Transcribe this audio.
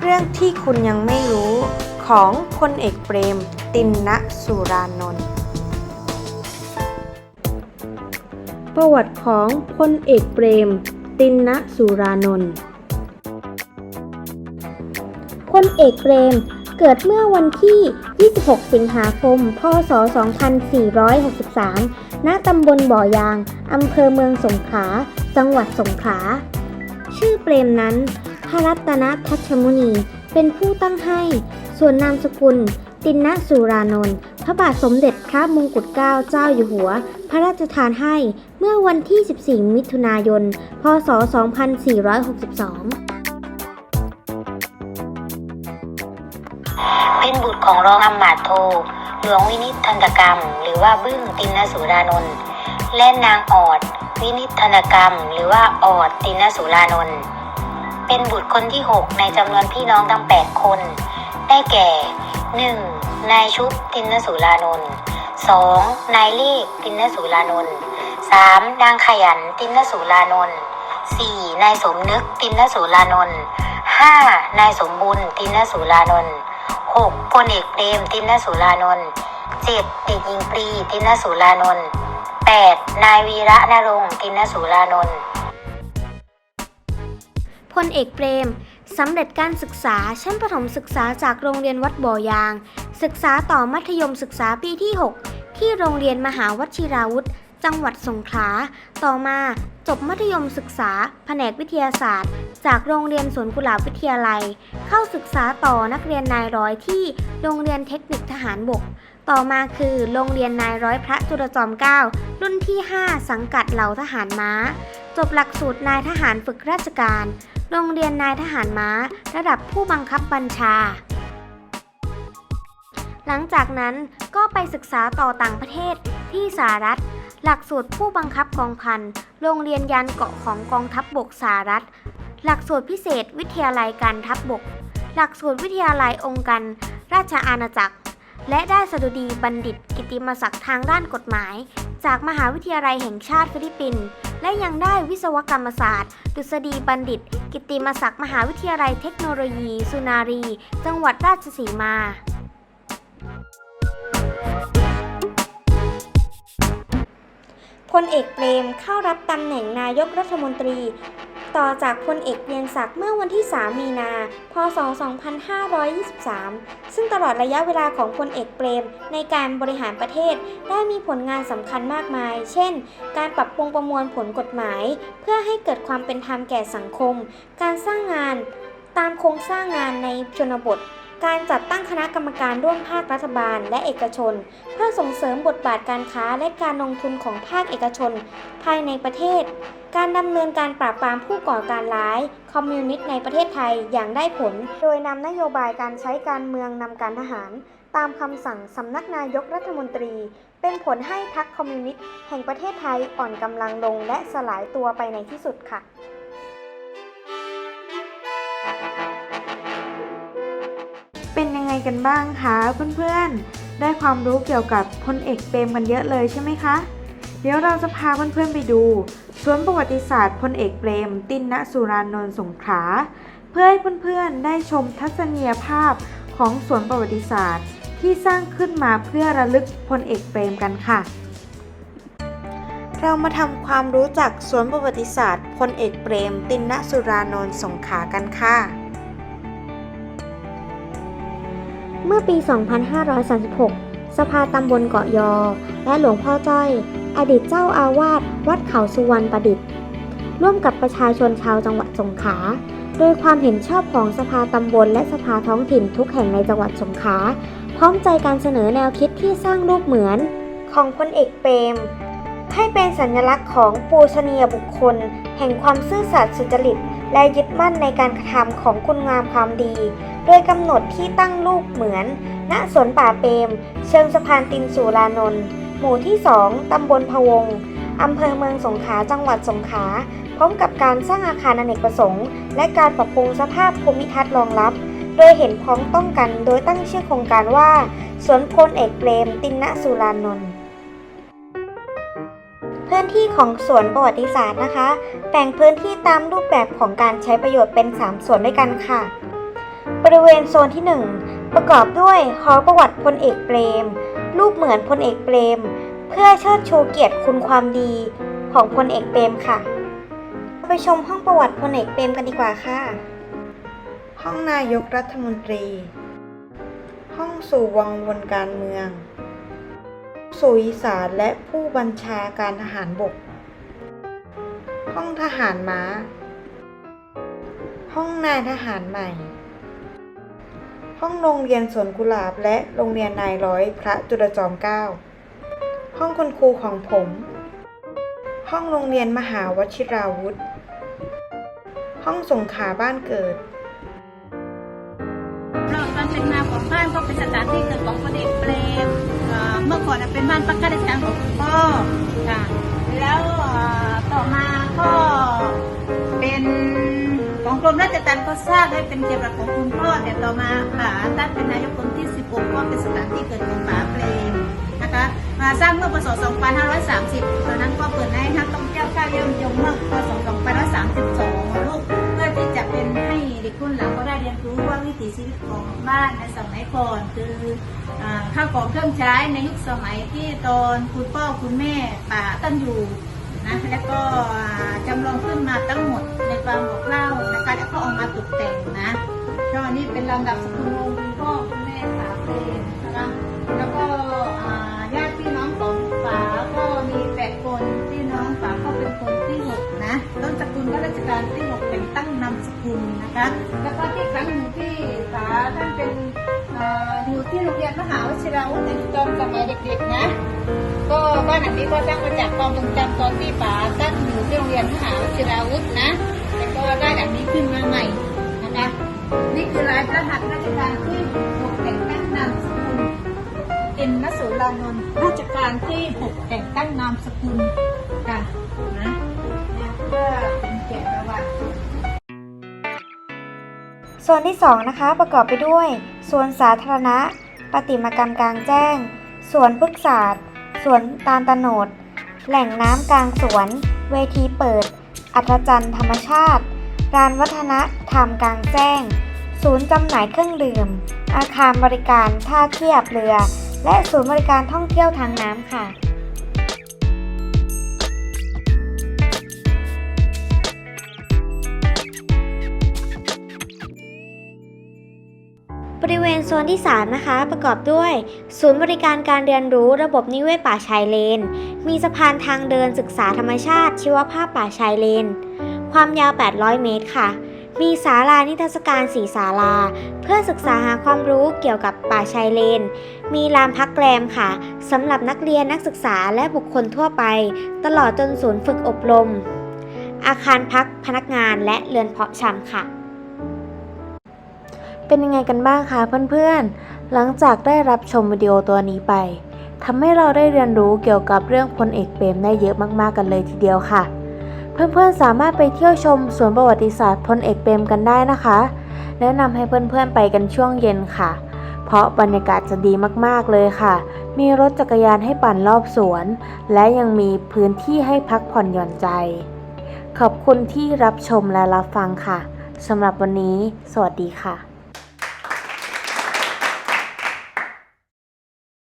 เรื่องที่คุณยังไม่รู้ของพลเอกเปรม ตินนะสุรานนท์ประวัติของพลเอกเปรม ตินนะสุรานนท์พลเอกเปรม เกิดเมื่อวันที่ 26 สิงหาคม พศ 2463 ณ ตำบลบ่อยาง อำเภอเมืองสงขลา จังหวัดสงขลา ชื่อเปรมนั้น พระรัตนทัชมุนี เป็นผู้ตั้งให้ ส่วนนามสกุล ตินนสุรานนท์พระบาทสมเด็จพระมงกุฎเกล้าเจ้าอยู่หัว พระราชทานให้เมื่อวันที่ 14 มิถุนายน พศ 2462เป็นบุตรของรองอำมาตย์โท หลวงวินิตทันตกรรม หรือว่าบึ้งตินนสุรานนท์และนางออด วินิตทันกรรม หรือว่าออดตินนสุรานนท์ เป็นบุตรคนที่ 6 ในจำนวนพี่น้องทั้ง 8 คน ได้แก่ 1. นายชุบตินสุรานนท์ 2. นายเลขตินสุรานนท์ 3. นางขยันตินสุรานนท์ 4. นายสมนึกตินสุรานนท์ 5. นายสมบุญตินสุรานนท์ 6. พลเอกเปรมตินสุรานนท์ 7. เด็กหญิงปรีตินสุรานนท์ 8. นายวีระนรงค์ตินนสุรานนท์ พลเอกเปรมสำเร็จการศึกษาชั้นประถมศึกษาจากโรงเรียนวัดบ่อยาง ศึกษาต่อมัธยมศึกษาปีที่ 6 ที่โรงเรียนมหาวชิราวุธ จังหวัดสงขลา ต่อมาจบมัธยมศึกษา แผนกวิทยาศาสตร์ จากโรงเรียนสวนกุหลาบวิทยาลัย เข้าศึกษาต่อนักเรียนนายร้อยที่โรงเรียนเทคนิคทหารบก ต่อมาคือโรงเรียนนายร้อยพระจุลจอมเกล้ารุ่นที่ 5 สังกัดเหล่าทหารม้า จบหลักสูตรนายทหารฝึกราชการ โรงเรียนนายทหารม้า ระดับผู้บังคับบัญชา หลังจากนั้นก็ไปศึกษาต่อต่างประเทศที่สหรัฐ หลักสูตรผู้บังคับกองพัน โรงเรียนยันเกาะของกองทัพบบกสหรัฐ หลักสูตรพิเศษวิทยาลัยการทัพบบก หลักสูตรวิทยาลัยองค์การราชอาณาจักร และได้สดุดีบัณฑิตกิติมศักดิ์ทางด้านกฎหมาย จากมหาวิทยาลัยแห่งชาติฟิลิปปินส์และยังได้วิศวกรรมศาสตร์ดุษฎีบัณฑิต กิตติมศักดิ์มหาวิทยาลัยเทคโนโลยี สุนารี จังหวัดราชสีมาพลเอกเปรมเข้ารับตำแหน่งนายกรัฐมนตรี ต่อจากพลเอกเกรียงศักดิ์เมื่อวันที่ 3 มีนา พศ 2523 ซึ่งตลอดระยะเวลาของพลเอกเปรม ในการบริหารประเทศได้มีผลงานสำคัญมากมาย เช่น การปรับปรุงประมวลผลกฎหมาย เพื่อให้เกิดความเป็นธรรมแก่สังคม การสร้างงาน ตามโครงสร้างงานในชนบท การจัดตั้งคณะกรรมการร่วมภาครัฐบาลและเอกชน เพื่อส่งเสริมบทบาทการค้าและการลงทุนของภาคเอกชน ภายในประเทศ การดำเนินการปราบปรามผู้ก่อการร้าย คอมมิวนิสต์ในประเทศไทยอย่างได้ผล โดยนำนโยบายการใช้การเมืองนำการทหาร ตามคำสั่งสำนักนายกรัฐมนตรี เป็นผลให้พรรคคอมมิวนิสต์แห่งประเทศไทยอ่อนกำลังลงและสลายตัวไปในที่สุดค่ะ กันบ้างคะเพื่อนๆ ได้ความรู้เกี่ยวกับพลเอกเปรมกันเยอะเลยใช่ไหมคะ เดี๋ยวเราจะพาเพื่อนๆไปดู สวนประวัติศาสตร์พลเอกเปรม ตินนสุรานนท์สงขลาเพื่อให้เพื่อนๆ ได้ชมทัศนียภาพของสวนประวัติศาสตร์ ที่สร้างขึ้นมาเพื่อระลึกพลเอกเปรมกันค่ะ เรามาทำความรู้จักสวนประวัติศาสตร์พลเอกเปรม ตินนสุรานนท์สงขลากันค่ะ มื่อปี 2536 สภาตำบลเกาะยอ และหลวงพ่อจ้อย อดีตเจ้าอาวาสวัดเขาสุวรรณประดิษฐ์ ร่วมกับประชาชนชาวจังหวัดสงขลาโดยความเห็นชอบของสภาตำบลและสภาท้องถิ่นทุกแห่งในจังหวัดสงขลาพร้อมใจการเสนอแนวคิดที่สร้างรูปเหมือน ของพลเอกเปรม ให้เป็นสัญลักษณ์ของปูชนียบุคคล แห่งความซื่อสัตย์สุจริต และยึดมั่นในการกระทำของคุณงามความดี ดยกำหนดที่ตั้งรูปเหมือน ณ สวนป่าเปรมเชิงสะพานตินสุรานนท์ หมู่ที่ 2 ตำบลพะวง อำเภอเมืองสงขลา จังหวัดสงขลา พร้อมกับการสร้างอาคารอเนกประสงค์ และการปรับปรุงสภาพภูมิทัศน์รองรับ โดยเห็นพ้องต้องกัน โดยตั้งชื่อโครงการว่า สวนพลเอกเปรม ตินนสุรานนท์พื้นที่ของสวนประวัติศาสตร์นะคะ แบ่งพื้นที่ตามรูปแบบของการใช้ประโยชน์เป็น 3 ส่วนด้วยกันค่ะ บริเวณโซนที่ 1 ประกอบด้วยหอประวัติพลเอกเปรม รูปเหมือนพลเอกเปรม เพื่อเชิดชูเกียรติคุณความดีของพลเอกเปรมค่ะ ไปชมห้องประวัติพลเอกเปรมกันดีกว่าค่ะ ห้องนายกรัฐมนตรี ห้องสู่วังวนการเมือง สู่อีสานและผู้บัญชาการทหารบก ห้องทหารม้า ห้องนายทหารใหม่ ห้องโรงเรียนสวนกุหลาบและโรงเรียนนายร้อยพระจุลจอมเกล้า ห้องคุณครูของผม ห้องโรงเรียนมหาวชิราวุธ ห้องสงขาบ้านเกิดเราการเป็นมาของบ้านก็เป็นสถานที่เกิดของพลเอกเปรมเมื่อก่อนเป็นบ้านพักข้าราชการของพ่อค่ะ แล้วต่อมาก็เป็นขอ มราชทัณฑ์ก็สร้างให้เป็นเกียรติของคุณพ่อแต่ต่อมาค่ะท่านเป็นนายกคนที่ 16 ก็เป็นสถานที่เกิดของป๋าเปรมนะคะมาสร้างเมื่อพศ 2530 ตอนนั้นก็เปิดให้นักท่องเที่ยวเข้าเยี่ยมชมเมื่อพศ 2532 ลูกเพื่อที่จะเป็นให้เด็กรุ่นหลังก็ได้เรียนรู้ว่าวิถีชีวิตของบ้านในสมัยก่อนคือข้าวของเครื่องใช้ในยุคสมัยที่ตอนคุณพ่อคุณแม่ป่าตั้งอยู่ นะแล้วก็อ่าจำลองขึ้นมาทั้งหมดในความบอกเล่านะคะแล้วก็เอามาตกแต่งนะก็อันนี้เป็นลำดับสกุลวงคุณพ่อคุณแม่ป่าเป็นนะคะแล้วก็ญาติพี่น้องของป่าก็มีแปดคนพี่น้องป่าก็เป็นคนที่หกนะต้นสกุลข้าราชการที่หกเป็นตั้งนามสกุลนะคะ ที่โรงเรียนมหาวชิราวุธในตอนสมัยเด็กๆนะ ก็บ้านหลังนี้ก็สร้างมาจากความทรงจำตอนที่ป๋าตั้งอยู่ที่โรงเรียนมหาวชิราวุธนะแล้วก็ได้อันนี้ขึ้นมาใหม่นะคะนี่คือลายพระหัตราชการที่หกแต่งตั้งนามสกุลอินนสุรานนท์ราชการที่หกแต่งตั้งนามสกุลค่ะนะเนี่ยเพื่อเป็นเกียรติประวัติโซนที่2นะคะประกอบไปด้วย สวนสาธารณะ ปฏิมากรรมกลางแจ้ง สวนพฤกษศาสตร์ สวนตาลตโนด แหล่งน้ำกลางสวน เวทีเปิด อัศจรรย์ธรรมชาติ ร้านวัฒนธรรมกลางแจ้ง ศูนย์จำหน่ายเครื่องดื่ม อาคารบริการท่าเทียบเรือ และศูนย์บริการท่องเที่ยวทางน้ำค่ะ ริเวณโซนที่ 3 นะคะ ประกอบด้วย ศูนย์บริการการเรียนรู้ระบบนิเวศป่าชายเลน มีสะพานทางเดินศึกษาธรรมชาติ ชีวภาพป่าชายเลน ความยาว 800 เมตรค่ะ มีศาลานิทรรศการสีศาลา เพื่อศึกษาหาความรู้เกี่ยวกับป่าชายเลน มีลานพักแรมค่ะสำหรับนักเรียนนักศึกษาและบุคคลทั่วไป ตลอดจนศูนย์ฝึกอบรม อาคารพักพนักงานและเรือนเพาะชำค่ะ เป็นยังไงกันบ้างคะเพื่อนๆ หลังจากได้รับชมวิดีโอตัวนี้ไปทำให้เราได้เรียนรู้เกี่ยวกับเรื่องพลเอกเปรมได้เยอะมากๆกันเลยทีเดียวค่ะ เพื่อนๆสามารถไปเที่ยวชมสวนประวัติศาสตร์พลเอกเปรมกันได้นะคะ แนะนำให้เพื่อนๆไปกันช่วงเย็นค่ะ เพราะบรรยากาศจะดีมากๆเลยค่ะ มีรถจักรยานให้ปั่นรอบสวน และยังมีพื้นที่ให้พักผ่อนหย่อนใจ ขอบคุณที่รับชมและรับฟังค่ะสำหรับวันนี้ สวัสดีค่ะ